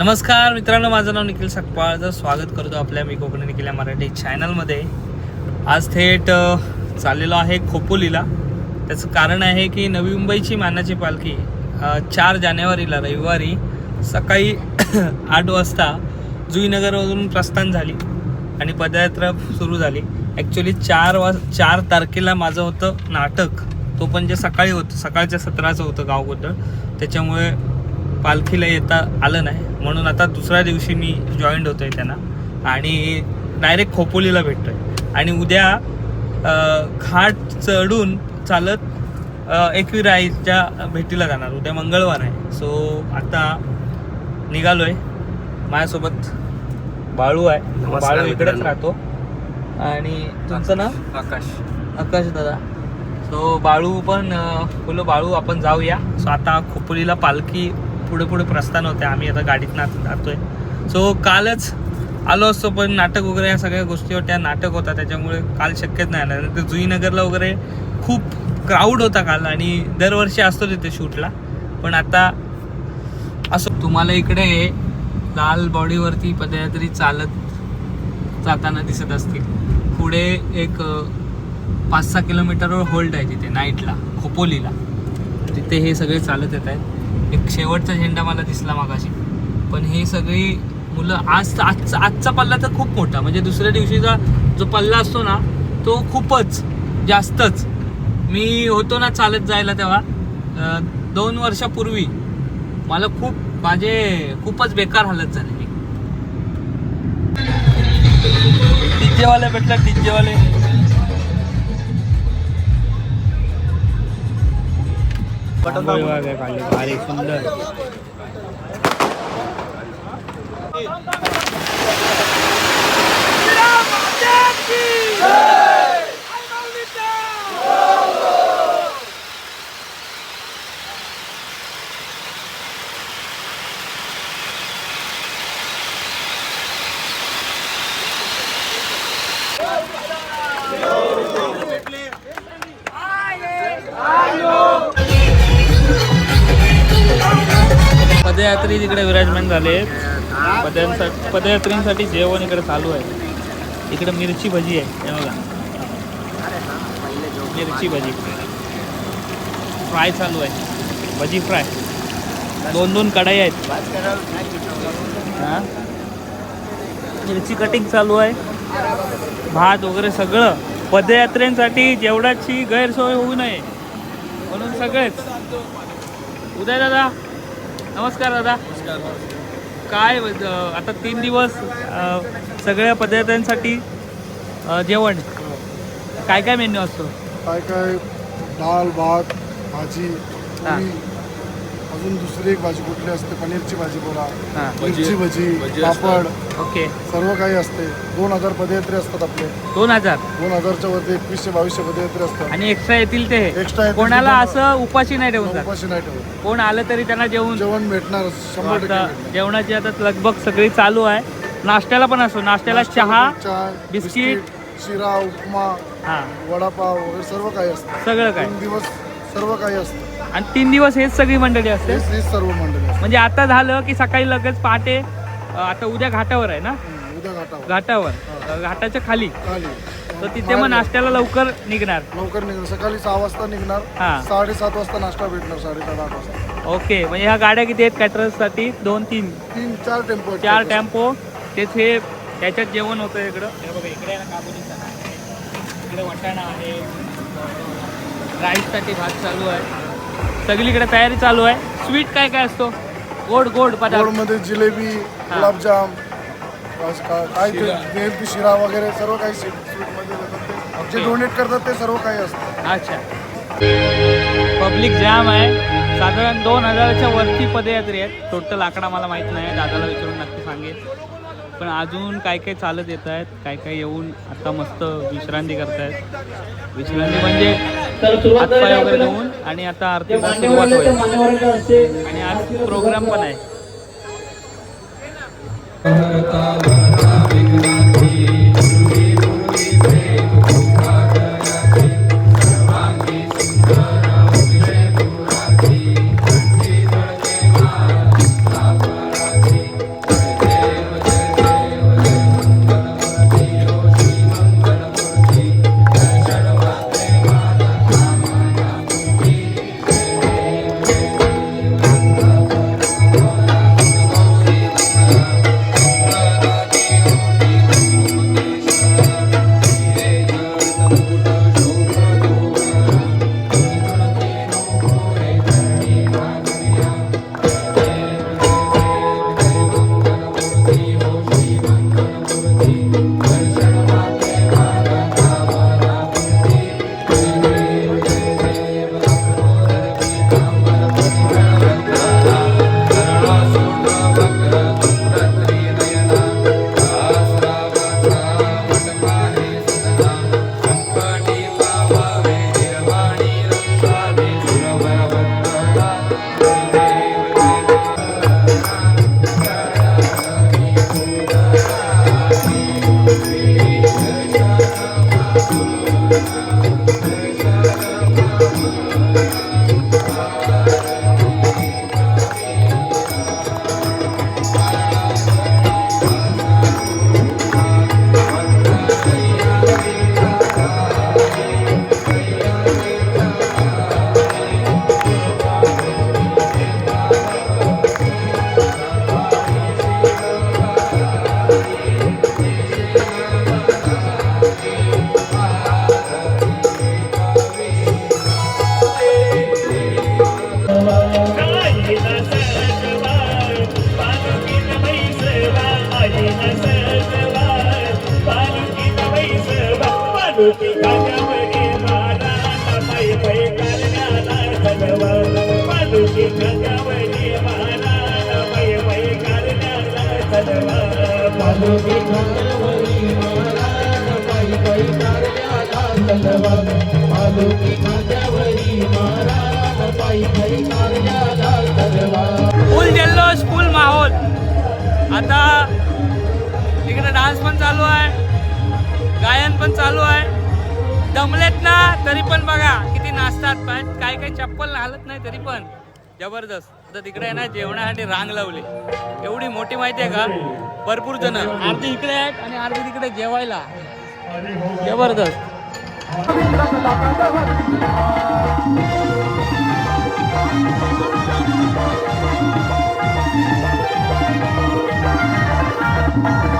नमस्कार मित्रांनो माझं नाव निखिल सकपाळ. स्वागत करतो आपल्या मी कोकणी निखिल या मराठी चॅनलमध्ये आज थेट चाललेलो आहे खोपोलीला. त्याचं कारण आहे की नवी मुंबईची मानाची पालखी चार जानेवारीला रविवारी सकाळी आठ वाजता जुईनगरवरून प्रस्थान झाली आणि पदयात्रा सुरू झाली. ॲक्च्युली चार वाज चार तारखेला माझं होतं नाटक. तो पण जे सकाळी होतं सकाळच्या सत्राचं होतं गावबद्दल. त्याच्यामुळे पालखीला येता आलं नाही. म्हणून आता दुसऱ्या दिवशी मी जॉईंट होतोय त्यांना. आणि डायरेक्ट खोपोलीला भेटतोय. आणि उद्या घाट चढून चालत एकविराईच्या भेटीला जाणार. उद्या मंगळवार आहे. सो आता निघालोय. माझ्यासोबत बाळू आहे. बाळू इकडेच. राहतो. आणि तुमचं नाव? आकाश. आकाश दादा. सो बाळू पण बोलो बाळू आपण जाऊया. सो आता खोपोलीला पालखी पुढे पुढे प्रस्थान होते. आम्ही आता गाडीत आता जातोय सो कालच आलो असतो पण नाटक वगैरे या सगळ्या गोष्टी होत्या. नाटक होता त्याच्यामुळे काल शक्यच नाही आलं. तर जुईनगरला वगैरे खूप क्राऊड होता काल आणि दरवर्षी असतो तिथे शूटला. पण आता असं तुम्हाला इकडे लाल बॉडीवरती पदयात्री चालत जाताना दिसत असतील. पुढे एक पाच सहा किलोमीटरवर होल्ड आहे तिथे नाईटला खोपोलीला. तिथे हे सगळे चालत येत आहेत. एक शेवटचा झेंडा मला दिसला मागाशी. पण हे सगळी मुलं आज आजचा आजचा पल्ला तर खूप मोठा. म्हणजे दुसऱ्या दिवशीचा जो पल्ला असतो ना तो खूपच जास्तच. मी होतो ना चालत जायला तेव्हा दोन वर्षापूर्वी मला खूप माझे खूपच बेकार हालत झालेली डीजेवाले भेटला डीजेवाले भारी सुंदर पदयात्री झाले. पदयांसाठी पदयात्रेसाठी जेवण इकडे चालू आहे. इकडे मिरची भजी आहे. हे बघा. मिरची भजी. फ्राय चालू आहे. भजी फ्राय. दोन दोन कढाई आहेत. मिरची कटिंग चालू आहे. भात वगैरे सगळं. पदयात्रेंसाठी जेवढाची गैरसोय होऊ नये. म्हणून सगळेच. उदय दादा नमस्कार दादा. काय आता तीन दिवस सगळ्या पदार्थांसाठी जेवण. काय काय मेन्यू असतो? काय काय डाळ भात भाजी हा. अजून दुसरी एक भाजी कुठली असते? पनीरची भाजी बोला. हां मिरची भजी भजी पापड. ओके. सर्व काही असते. दोन हजार पदयात्री असतात आपले. दोन हजार? दोन हजारच्या वरती एकवीसशे बावीसशे पदयात्री असतात. आणि एक्स्ट्रा येतील ते? एक्स्ट्रा येतील कोणाला ते असं उपाशी नाही ठेवून जात? उपाशी नाही ठेवत. कोण आलं तरी त्यांना जेवून जेवण भेटणार शंभर टक्के आता भेटणार. जेवणाची आता लगबग सगळी चालू आहे. नाश्त्याला पण असतो नाश्त्याला चहा चहा बिस्किट. शिरा उपमा हां. वडापाव वगैरे सर्व काही असतं. सगळं काय तीन दिवस सर्व काही असतं. आणि तीन दिवस हेच सगळी मंडळी असते? हेच हेच सर्व मंडळी असतात. म्हणजे आता झालं की सकाळी लगेच पहाटे अ, आता उद्या घाटावर आहे ना? हम्म, उद्या घाटावर. घाटावर. अ, घाटाच्या खाली. खाली. तर तिथे मग नाश्त्याला लवकर निघणार. लवकर निघणार. सकाळी सहा वाजता निघणार. हा. साडेसात वाजता नाश्ता भेटणार साडेसात आठ वाजता. ओके. म्हणजे ह्या गाड्या किती आहेत? कॅटरर्ससाठी दोन तीन? तीन चार टेम्पो आहेत चार. टेम्पो. तेच हे त्याच्यात जेवण होतं इकडं. हे बघा इकडे आहे ना काबुली चणा आहे इकडे वाटाणा आहे. राईससाठी भात चालू आहे. सगळीकडे तयारी चालू आहे. स्वीट काय काय असतो? गोड गोड पदार्थ. जिलेबी गुलाबजाम बस का- काय ते शिरा. वगैरे सर्व काही स्वीटमध्ये देतात ते. ओके. जे डोनेट करतात ते सर्व काही असतं. अच्छा. पब्लिक जॅम आहे. साधारण दोन हजाराच्या वरती पदयात्री आहेत. टोटल आकडा मला माहीत नाही. दादाला विचारून नक्की सांगेल पण अजून काय काय चालत येत आहेत काय काय येऊन आता मस्त विश्रांती करतायत. विश्रांती म्हणजे हातपाय वगैरे धुवून आणि आता आरतीला सुरुवात होईल. आणि आज प्रोग्राम पण आहे. फुल जल्लोष फुल माहोल. आता इकडे डान्स पण चालू आहे. गायन पण चालू आहे. दमलेत ना तरी पण बघा किती नाचतात पण काय काय चप्पल हालत नाही तरी पण. जबरदस्त. आता तिकडे आहे ना जेवणासाठी रांग लावली. एवढी मोठी माहिती आहे का? भरपूर जण. अर्धी इकडे आहेत आणि अर्धी तिकडे जेवायला. जबरदस्त. तिकडे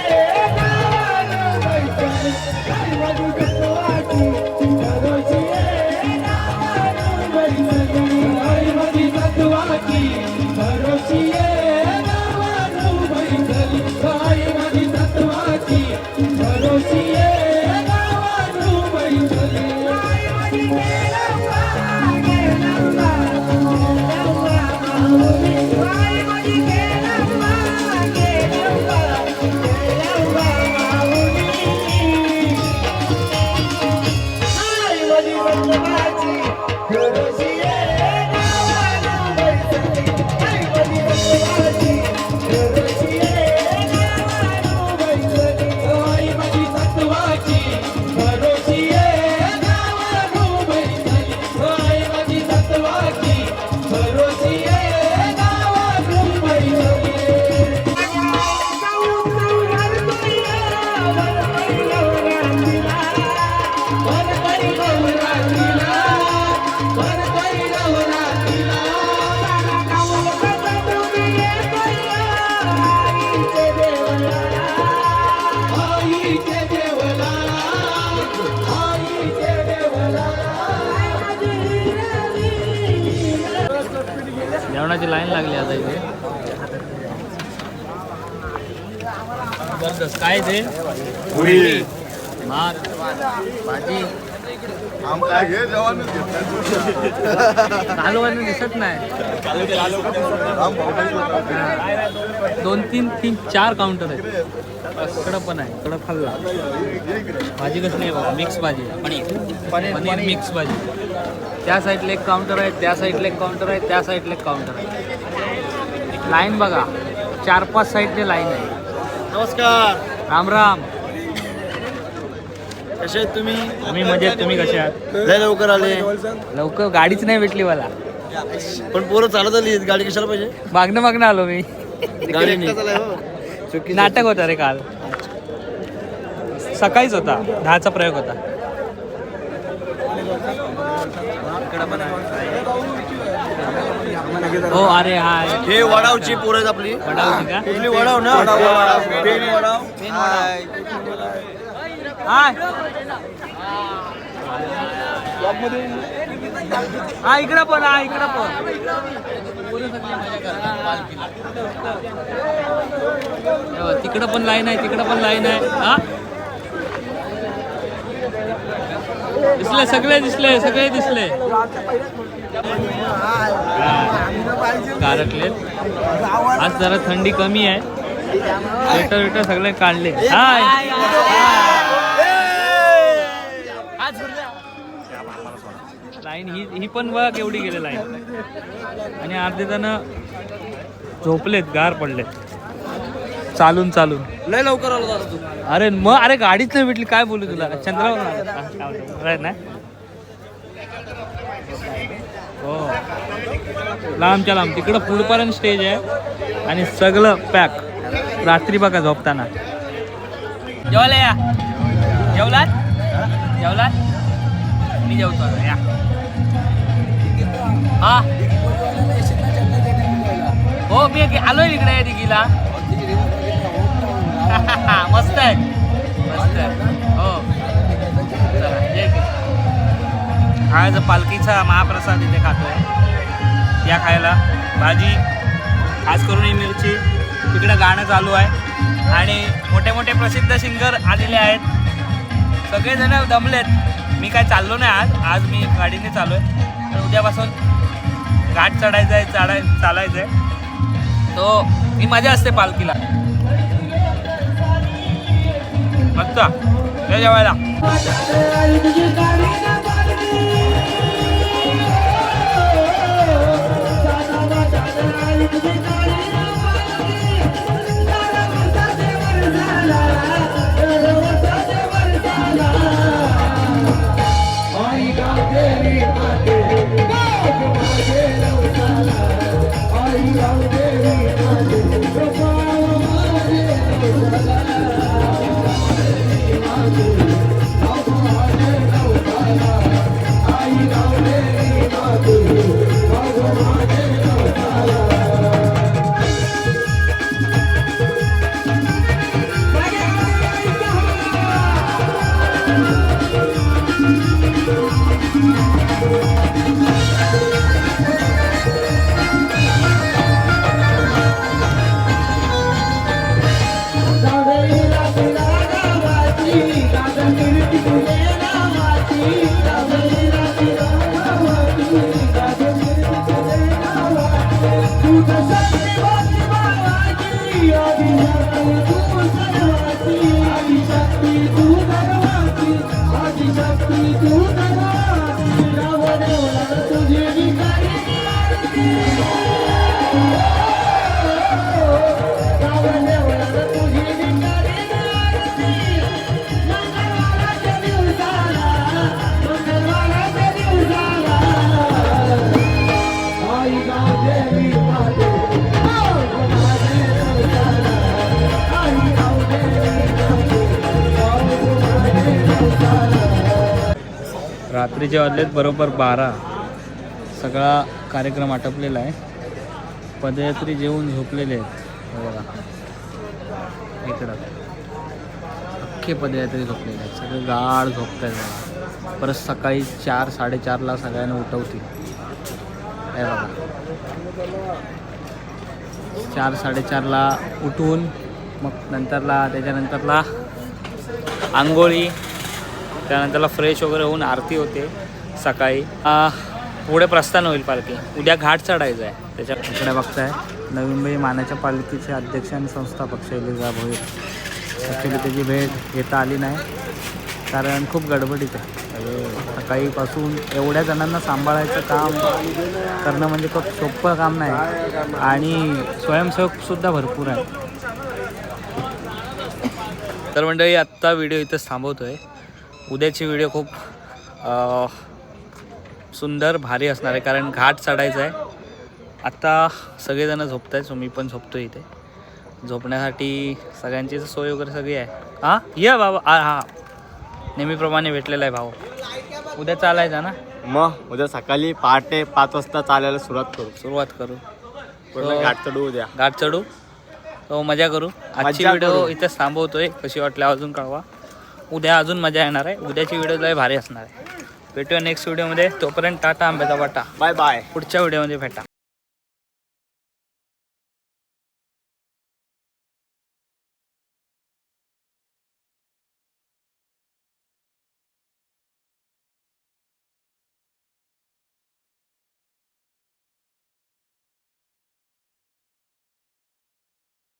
नाही मधी जेवणाची लाईन लागली आता इथे. जबरदस्त. काय ते? भात. भाजी. आम काय घे जेवणच घेतलं कालवानं दिसत नाही. दोन तीन तीन चार काउंटर आहेत. इकडं पण आहे. इकडं खाल्ला. भाजी कसली आहे बघा? मिक्स भाजी पनीर पनीर मिक्स भाजी. त्या साईडला एक काउंटर आहे त्या साईडला एक काउंटर आहे त्या साईडला एक काउंटर आहे. लाईन बघा चार पाच साईडने लाईन आहे. नमस्कार. राम राम. कसे आहेत तुम्ही? आम्ही मजेत तुम्ही कसे आहात? लय लवकर आले. लवकर गाडीच नाही भेटली मला. पण पोरं चालत आली गाडी कशाला पाहिजे? मागणं मागणं आलो मी. गाडी नाटक होता रे काल. सकाळीच होता दहाचा प्रयोग होता. हो अरे हाय हे वडावची पोरं आहेत आपली. वडावची का? कुठली वडाव ना? पेन वडाव हाय. हा इकडं पण हा इकडं पण. तिकडं पण लाईन आहे तिकडं पण लाईन आहे. हा? दिसले सगळे दिसले सगळे दिसले. कारकले आज जरा थंडी कमी आहे. स्वेटर विटर सगळे काढले. हाय. लाईन ही ही पण बघा केवढी गेले लाईन. आणि अर्धे जण झोपलेत गार पडलेत. चालून चालून. लय लवकर आलो तू. अरे मग अरे गाडीच नाही भेटली. काय बोलू तुला? चंद्रावर आला. हा, ना? हो. लांबच्या लांब. तिकडं पुढपर्यंत स्टेज आहे. आणि सगळं पॅक रात्री बघा झोपताना. जेवायला या. जेवलात? जेवलात? मी जेवतो आता, या. हा. हो मी आलोय इकडे दिघीला. आज पालखीचा महाप्रसाद इथे खातोय. या खायला. भाजी खास करून ही मिरची. तिकडं गाणं चालू आहे. आणि मोठे मोठे प्रसिद्ध सिंगर आलेले आहेत. सगळेजण दमलेत. मी काय चाललो नाही आज. आज मी गाडीने चालू आहे तर उद्यापासून घाट चढायचा आहे चढाय चालायचं आहे तो ही मजा असते पालखीला. मस्त. जेवायला. रात्रीचे वाजलेत बरोबर बारा सगळा कार्यक्रम आटपलेला आहे. पदयात्री जेवून झोपलेले आहेत. हो बघा. इकडं. अख्खे पदयात्री झोपलेले आहेत. सगळे गाढ झोपत आहेत परत सकाळी चार साडेचारला सगळ्यांना उठवतील हे बघा. चार साडेचारला उठून मग नंतरला त्याच्यानंतरला आंघोळी. त्यानंतरला फ्रेश वगैरे होऊन आरती होते सकाळी. पुढे प्रस्थान होईल पालखी. उद्या घाट चढायचं आहे. त्याच्या इकडे बघताय. नवी मुंबई मानाच्या पालखीचे अध्यक्ष आणि संस्थापक शैलेजा भोईर ॲक्च्युली त्याची भेट घेता आली नाही. कारण खूप गडबडीत आहे. सकाळीपासून एवढ्या जणांना सांभाळायचं काम करणं म्हणजे खूप सोपं काम नाही. आणि स्वयंसेवकसुद्धा भरपूर आहे तर मंडळी आत्ता व्हिडिओ इथंच थांबवतोय. उद्याची व्हिडिओ खूप सुंदर भारी असणार आहे. कारण घाट चढायचा आहे. आत्ता सगळेजण झोपत आहेत सो मी पण झोपतो इथे. झोपण्यासाठी सगळ्यांची सोय वगैरे सगळी आहे. हां? या बाबा. आ हां. नेहमीप्रमाणे भेटलेला आहे भाऊ. उद्या चालायचा ना? मग उद्या सकाळी पहाटे पाच वाजता चालायला सुरुवात करू. सुरुवात करू. हो. घाट चढू उद्या. घाट चढू. तो मजा करू. आजची मज्जा व्हिडिओ करू. इथेच थांबवतोय. कशी वाटली अजून कळवा. उद्या अजून मजा येणार आहे. उद्याची व्हिडिओ लय भारी असणार आहे. भेटूया नेक्स्ट व्हिडिओमध्ये तोपर्यंत टाटा आंब्याचा वाटा. बाय बाय पुढच्या व्हिडिओमध्ये भेटा.